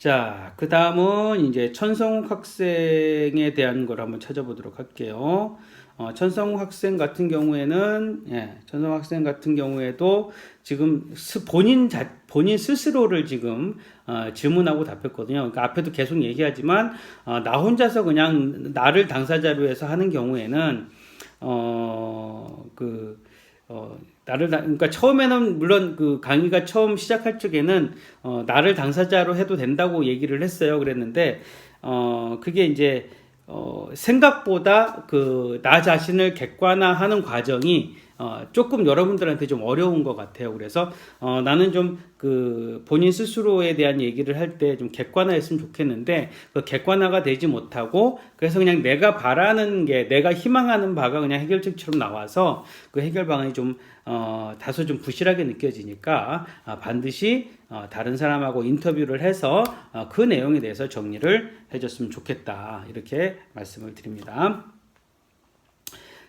자, 그 다음은 이제 천성욱 학생에 대한 걸 한번 찾아보도록 할게요. 어, 천성욱 학생 같은 경우에는, 예, 천성욱 학생 같은 경우에도 지금 스, 본인 자, 본인 스스로를 지금, 어, 질문하고 답했거든요. 그러니까 앞에도 계속 얘기하지만, 어, 나 혼자서 그냥 나를 당사자로 해서 하는 경우에는, 어, 그, 어, 나를, 다- 그러니까 처음에는 물론 그 강의가 처음 시작할 적에는, 어, 나를 당사자로 해도 된다고 얘기를 했어요. 그랬는데, 어, 그게 이제, 어, 생각보다 그, 나 자신을 객관화하는 과정이, 어, 조금 여러분들한테 좀 어려운 것 같아요. 그래서, 어, 나는 좀 그, 본인 스스로에 대한 얘기를 할 때 좀 객관화했으면 좋겠는데, 그 객관화가 되지 못하고, 그래서 그냥 내가 바라는 게, 내가 희망하는 바가 그냥 해결책처럼 나와서, 그 해결 방안이 좀, 어, 다소 좀 부실하게 느껴지니까, 아, 반드시, 어, 다른 사람하고 인터뷰를 해서, 어, 그 내용에 대해서 정리를 해줬으면 좋겠다. 이렇게 말씀을 드립니다.